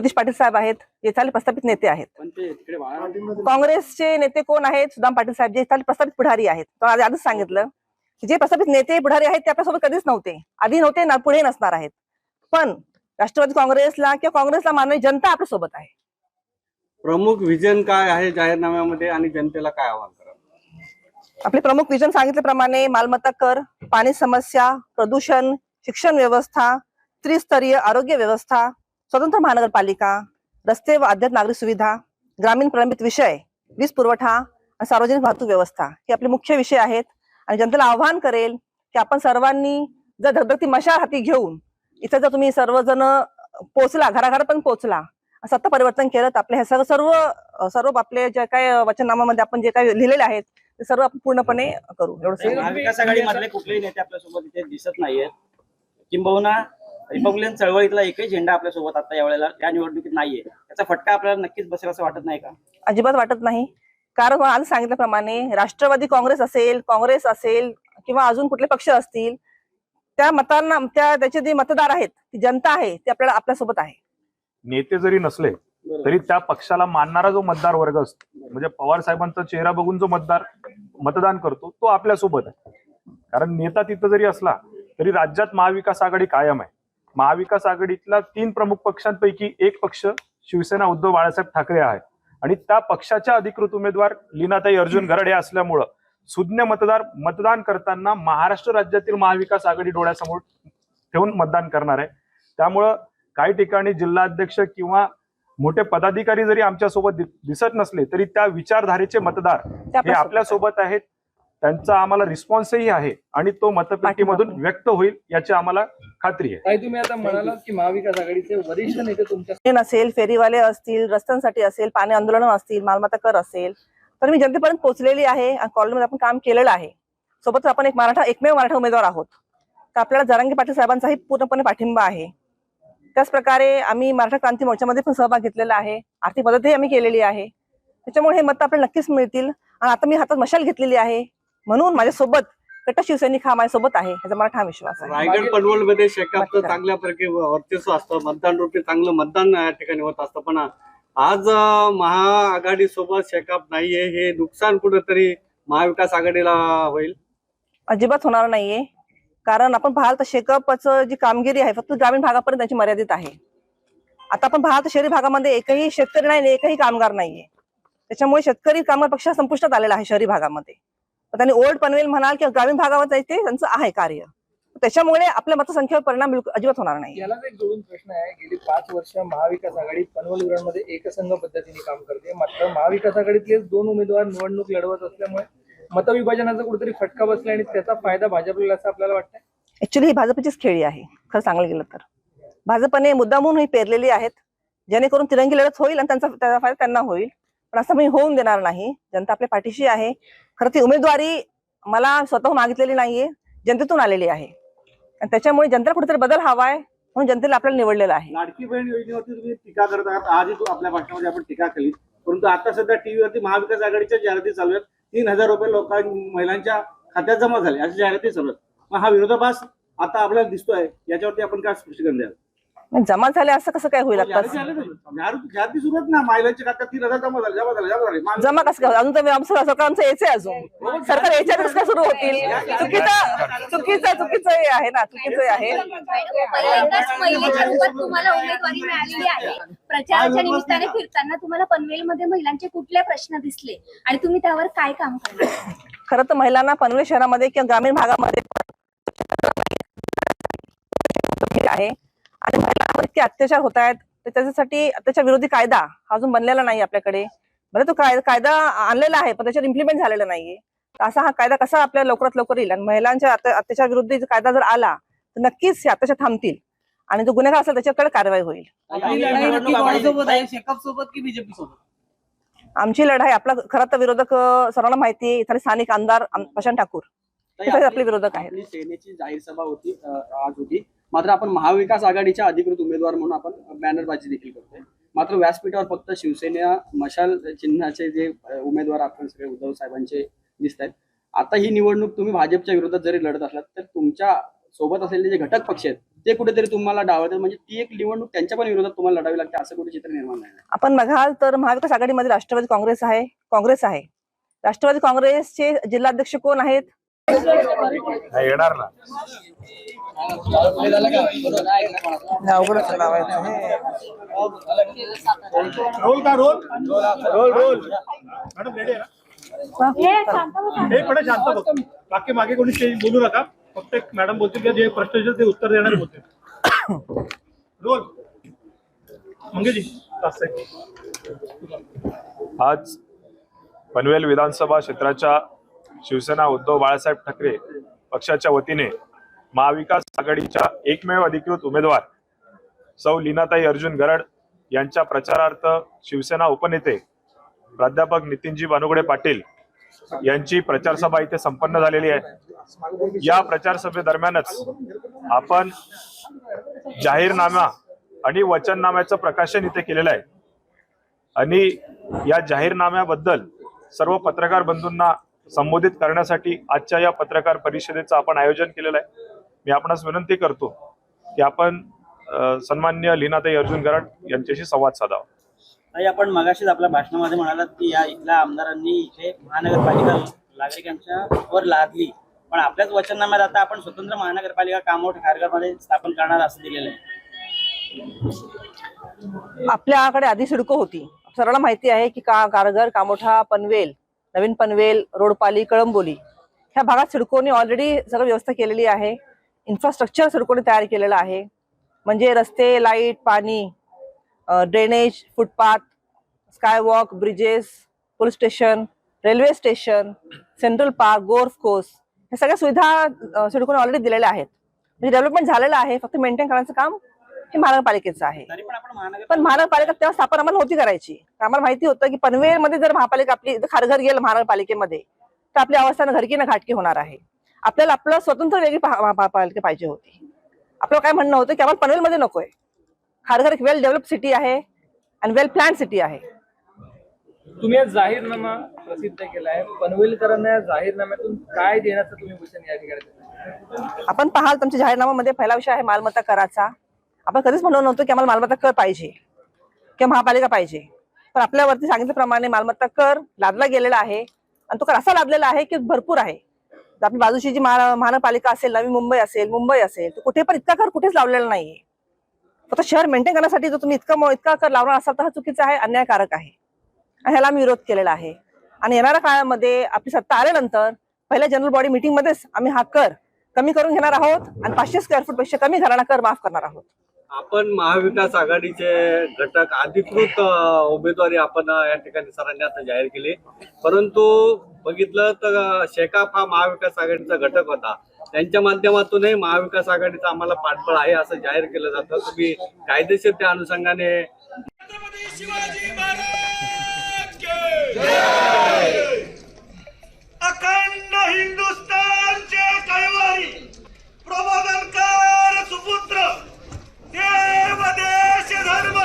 सतीश पाटील साहेब आहेत जे चाले प्रस्थापित नेते आहेत. काँग्रेसचे नेते कोण आहेत? सुदाम पाटील साहेब जे चाले प्रस्थापित पुढारी आहेत. आज आधीच सांगितलं की जे प्रस्थापित नेते पुढारी आहेत ते आपल्यासोबत कधीच नव्हते. आधी नव्हते ना पुढे नसणार आहेत. पण राष्ट्रवादी काँग्रेसला किंवा काँग्रेसला मानणारी जनता आपल्यासोबत आहे. प्रमुख विजन काय आहे जाहीरनाम्यामध्ये आणि जनतेला काय आवाहन करा आपले प्रमुख विजन सांगितल्याप्रमाणे मालमत्ता कर पाणी समस्या प्रदूषण शिक्षण व्यवस्था त्रिस्तरीय आरोग्य व्यवस्था स्वतंत्र महानगरपालिका रस्ते व अद्याप नागरिक सुविधा ग्रामीण प्रलंबित विषय वीज पुरवठा आणि सार्वजनिक वाहतूक व्यवस्था हे आपले मुख्य विषय आहेत. आणि जनतेला आव्हान करेल की आपण सर्वांनी जर धगधगती मशाल हाती घेऊन इथं जर तुम्ही सर्वजण पोचला घराघरापर्यंत पोचला सत्ता परिवर्तन केलं तर आपले हे सर्व सर्व सर्व आपले जे काय वचननामामध्ये आपण जे काही लिहिलेले आहेत ते सर्व आपण पूर्णपणे करू. एवढं कुठलेही नेते आपल्यासोबत इथे दिसत नाहीयेत. किंबहुना रिपब्लिकन चळवळीतला एकही झेंडा आपल्यासोबत आता या वेळेला या निवडणुकीत नाहीये. त्याचा फटका आपल्याला नक्कीच बसेल असं वाटत नाही का? अजिबात वाटत नाही. कारण आज सांगितल्याप्रमाणे राष्ट्रवादी काँग्रेस असेल काँग्रेस असेल किंवा अजून कुठले पक्ष असतील त्या मतांना त्या त्याचे जे मतदार आहेत ती जनता आहे ते आपल्याला आपल्यासोबत आहे. नेते जरी नसले तरी त्या पक्षाला मानणारा जो मतदार वर्ग असतो म्हणजे पवार साहेबांचा चेहरा बघून जो मतदार मतदान करतो तो आपल्यासोबत आहे. कारण नेता तिथं जरी असला तरी राज्यात महाविकास आघाडी कायम आहे. महाविकास आघाडीतला तीन प्रमुख पक्षांपैकी एक पक्ष शिवसेना उद्धव बाळासाहेब ठाकरे आहे आणि त्या पक्षाच्या अधिकृत उमेदवार लीनाताई अर्जुन घरड असल्यामुळं सुज्ञ मतदार मतदान करताना महाराष्ट्र राज्यातील महाविकास आघाडी डोळ्यासमोर ठेवून मतदान करणार आहे. त्यामुळं काही ठिकाणी जिल्हाध्यक्ष किंवा मोठे पदाधिकारी जरी आमच्यासोबत दिसत नसले तरी त्या विचारधारेचे मतदार हे आपल्यासोबत आपल्यासोबत आहेत. त्यांचा आम्हाला रिस्पॉन्सही आहे आणि तो मतपेटीमधून. व्यक्त होईल याची आम्हाला खात्री आहे. तुम्ही आता म्हणालात की महाविकास आघाडीचे वरिष्ठ नेते तुमच्या ट्रेन असेल फेरीवाले असतील रस्त्यांसाठी असेल पाणी आंदोलन असतील मालमत्ता कर असेल तर मी जनतेपर्यंत पोहोचलेली आहे आणि कॉलेजमध्ये आपण काम केलेलं आहे. सोबतच आपण एक मराठा एकमेव मराठा उमेदवार आहोत. तर आपल्याला जरांगी पाटील साहेबांचाही पूर्णपणे पाठिंबा आहे. त्याच प्रकारे आम्ही मराठा क्रांती मोर्चामध्ये पण सहभाग घेतलेला आहे. आर्थिक मदतही आम्ही केलेली आहे. त्याच्यामुळे हे मत आपल्याला नक्कीच मिळतील. आणि आता मी हातात मशाल घेतलेली आहे. म्हणून माझ्यासोबत कट्टर शिवसैनिक हा माझ्यासोबत आहे याचा मला ठाम विश्वास आहे. रायगड पनवलमध्ये शेकापचं? चांगल्या प्रकारे वर्चस्व असतं मतदान रूपी चांगलं मतदान या ठिकाणी होत असतं. पण आज महाआघाडी सोबत शेकाप नाहीये हे नुकसान कुठेतरी महाविकास आघाडीला होईल? अजिबात होणार नाहीये. कारण आपण पाहाल तर शेकअपचं जी कामगिरी आहे फक्त ग्रामीण भागापर्यंत त्याची मर्यादित आहे. आता आपण पाहाल तर शहरी भागामध्ये एकही शेतकरी नाही एकही कामगार नाहीये. त्याच्यामुळे शेतकरी कामगार पक्ष संपुष्टात आलेला आहे शहरी भागामध्ये. त्यांनी ओल्ड पनवेल म्हणाल किंवा ग्रामीण भागावर जायचे त्यांचं आहे कार्य. त्याच्यामुळे आपल्या मतसंख्येवर परिणाम अजिबात होणार नाही. यालाच एक जोडून प्रश्न आहे गेली पाच वर्ष महाविकास आघाडी पनवल विरांमध्ये एकसंघ पद्धतीने काम करते. मात्र महाविकास आघाडीतले दोन उमेदवार निवडणूक लढवत असल्यामुळे मतविभाजनाचा कुठेतरी फटका बसला आणि त्याचा फायदा भाजपला असं आपल्याला वाटतं ऍक्च्युली ही भाजपचीच खेळी आहे. खरं सांगायला गेलं तर. भाजपने मुद्दामून ही पेरलेली आहेत. जेणेकरून तिरंगी लढत होईल आणि त्यांचा त्याचा फायदा त्यांना होईल. पण असं मी होऊन देणार नाही. जनता आपल्या पाठीशी आहे. खरं ती उमेदवारी मला स्वतः मागितलेली नाहीये जनतेतून आलेली आहे. आणि त्याच्यामुळे जनतेला कुठेतरी बदल हवाय म्हणून जनतेला आपल्याला निवडलेला आहे. लाडकी बहीण योजनेवरती तुम्ही टीका करत आहात. आधी तू आपल्या भाषणामध्ये आपण टीका केली. परंतु आता सध्या टीव्हीवरती महाविकास आघाडीच्या जाहिराती चालू आहेत. तीन हजार रुपये लोकां महिलांच्या खात्यात जमा झाले. अशा जाहिराती चालू आहेत. मग हा विरोधाभास आता आपल्याला दिसतोय. याच्यावरती आपण काय स्पष्टीकरण द्याल? मग जमा झाले असं कसं काय होईल आता? ना. महिलांच्या खात्यात तीन हजार जमा झाले जमा झाले जमा झाले. मा- जमा कसं काय अजून तर आमचं सरकार आमचं यायचंय अजून. सरकार याच्यात कसं काय सुरू होतील? चुकीचं चुकीचं चुकीचं हे आहे ना चुकीचं हे आहे. पहिल्यांदाच महिलेच्या रूपात तुम्हाला उमेदवारी मिळालेली आहे प्रचाराच्या निमित्ताने फिरताना तुम्हाला पनवेलमध्ये महिलांचे कुठले प्रश्न दिसले? आणि तुम्ही त्यावर काय काम करणार? खरं तर महिलांना पनवेल शहरामध्ये किंवा ग्रामीण भागामध्ये इतके अत्याचार होत आहेत तर त्याच्यासाठी अत्याचार विरोधी कायदा हा अजून बनलेला नाही आपल्याकडे. बरं तो कायदा कायदा आणलेला आहे पण त्याच्यावर इम्प्लिमेंट झालेला नाहीये. असा हा कायदा कसा आपल्या लवकरात लवकर येईल? आणि महिलांच्या अत्या- अत्याचार विरुद्ध कायदा जर आला तर नक्कीच हे अत्याचार थांबतील. आणि जो गुन्हेगार असेल त्याच्याकडे कारवाई होईल. आमची लढाई आपला खरं तर विरोधक सर्वांना माहिती आहे इथले स्थानिक आमदार आम- प्रशांत ठाकूर. आपले विरोधक आहेत. आपली सेनेची जाहीर सभा होती आज होती. मात्र आपण महाविकास आघाडीच्या अधिकृत उमेदवार म्हणून आपण बॅनरबाजी देखील करतोय. मात्र व्यासपीठावर फक्त शिवसेना मशाल चिन्हाचे जे उमेदवार आपण सगळे उद्धव साहेबांचे दिसत आहेत आता ही निवडणूक तुम्ही भाजपच्या विरोधात जरी लढत असलात तर तुमच्यासोबत असलेले जे घटक पक्ष आहेत ते कुठेतरी तुम्हाला डावतात. म्हणजे ती एक निवडणूक त्यांच्या पण विरोधात तुम्हाला लढावी लागते असं कुठे चित्र निर्माण नाही आपण बघाल तर महाविकास आघाडीमध्ये राष्ट्रवादी काँग्रेस आहे काँग्रेस आहे. राष्ट्रवादी काँग्रेसचे जिल्हाध्यक्ष कोण आहेत? नाही येणार ना लावायचं रोल का roll? Roll roll. Madam ready आहे ना? शांत बघ. बाकी मागे कोणी बोलू नका. फक्त एक मॅडम बोलतील की जे प्रश्न ते उत्तर देणार बोलतील रोल. मंगेजी. आज पनवेल विधानसभा क्षेत्राच्या शिवसेना उद्धव बाळासाहेब ठाकरे पक्षाच्या वतीने महाविकास आघाडीच्या एकमेव अधिकृत उमेदवार सौ लीनाताई अर्जुन गरड यांच्या प्रचारार्थ शिवसेना उपनेते प्राध्यापक नितीनजी बानुगडे पाटील यांची प्रचारसभा इथे संपन्न झालेली आहे. या प्रचारसभेदरम्यानच आपण जाहीरनामा आणि वचननाम्याचं प्रकाशन इथे केलेलं आहे. आणि या जाहीरनाम्याबद्दल सर्व पत्रकार बंधूंना संबोधित करण्यासाठी आजच्या या पत्रकार परिषदेचं आपण आयोजन केलेलं आहे. मी आपणास विनंती करतो की आपण सन्मान्य लीनाताई अर्जुन गराड यांच्याशी संवाद साधावा. ताई आपण मगाशीच आपल्या भाषणामध्ये म्हणालात की या इथल्या आमदारांनी इथे महानगरपालिका नागरिकांच्या वर लादली. पण आपल्याच वचननाम्यात आता आपण स्वतंत्र महानगरपालिका कामोठ खारघरमध्ये स्थापन करणार असं दिलेलं आहे. आपल्याकडे आधी सिडको होती. सर्वांना माहिती आहे की का कारगर कामोठा पनवेल नवीन पनवेल रोडपाली कळंबोली ह्या भागात सिडकोने ऑलरेडी सगळं व्यवस्था केलेली आहे. इन्फ्रास्ट्रक्चर सिडकोने तयार केलेलं आहे. म्हणजे रस्ते लाइट पाणी drainage footpath skywalk bridges police station railway station central park golf course ह्या सगळ्या सुविधा सिडकोने ऑलरेडी दिलेल्या आहेत. म्हणजे डेव्हलपमेंट झालेलं आहे. फक्त मेंटेन करण्याचं काम हे महानगरपालिकेचं आहे. तरी पण आपण महानगर पण महानगरपालिका तेव्हा स्थापन आम्हाला होती करायची. आम्हाला माहिती होतं की पनवेलमध्ये जर महापालिका आपली खारघर गेलं महानगरपालिकेमध्ये तर आपली अवस्था ना घरकी ना घाटकी होणार आहे. आपल्याला आपलं स्वतंत्र वेगळी महापालिका पाहिजे होती. आपलं काय म्हणणं होतं की आम्हाला पनवेलमध्ये नकोय. खारघर एक वेल डेव्हलप सिटी आहे आणि वेल प्लॅन सिटी आहे. तुम्ही आज जाहीरनामा प्रसिद्ध केलाय पनवेलकरांना या जाहीरनाम्यातून काय देण्याचं तुम्ही वचन या ठिकाणी? आपण पाहाल तुमच्या जाहीरनाम्यामध्ये पहिला विषय आहे मालमत्ता कराचा. आपण कधीच म्हणलो नव्हतो की आम्हाला मालमत्ता कर पाहिजे किंवा महापालिका पाहिजे. पण आपल्यावरती सांगितल्याप्रमाणे मालमत्ता कर लादला गेलेला आहे. आणि तो कर असा लादलेला आहे की भरपूर आहे. आपली बाजूची जी महानगरपालिका असेल नवी मुंबई असेल मुंबई असेल तर कुठे पण इतका कर कुठेच लावलेला नाहीये. फक्त शहर मेंटेन करण्यासाठी जर तुम्ही इतका इतका कर लावणार असाल तर हा चुकीचा आहे अन्यायकारक आहे. आणि ह्याला आम्ही विरोध केलेला आहे. आणि येणाऱ्या काळामध्ये आपली सत्ता आल्यानंतर पहिल्या जनरल बॉडी मीटिंग मध्येच आम्ही हा कर कमी करून घेणार आहोत आणि पाचशे स्क्वेअर फूटपेक्षा कमी घराणा कर माफ करणार आहोत. आपण महाविकास आघाडीचे घटक अधिकृत उमेदवारी आपण या ठिकाणी सरांनी आता जाहीर केली. परंतु बघितलं तर शेकाप हा महाविकास आघाडीचा घटक होता. त्यांच्या माध्यमातूनही महाविकास आघाडीचा आम्हाला पाठबळ आहे असं जाहीर केलं जातं. तुम्ही कायदेशीर त्या अनुषंगाने अखंड सुपुत्र देव देश धर्म.